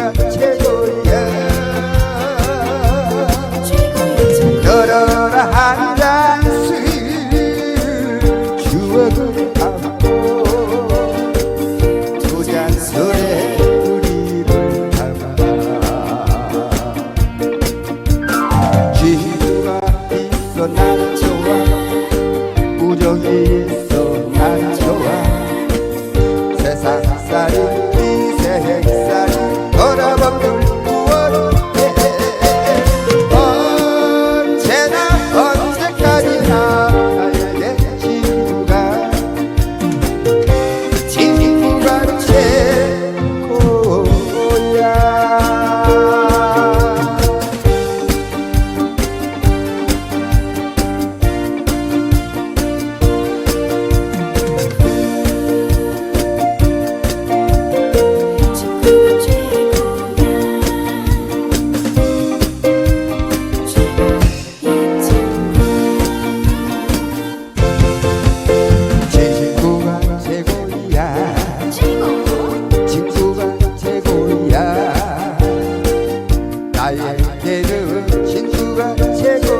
네가 최고야 열어라 한 잔술 추억을 담고 두잔 술에 우리를 담아. 지구가 있어 난 좋아. 우정이 나에게는 친구가 최고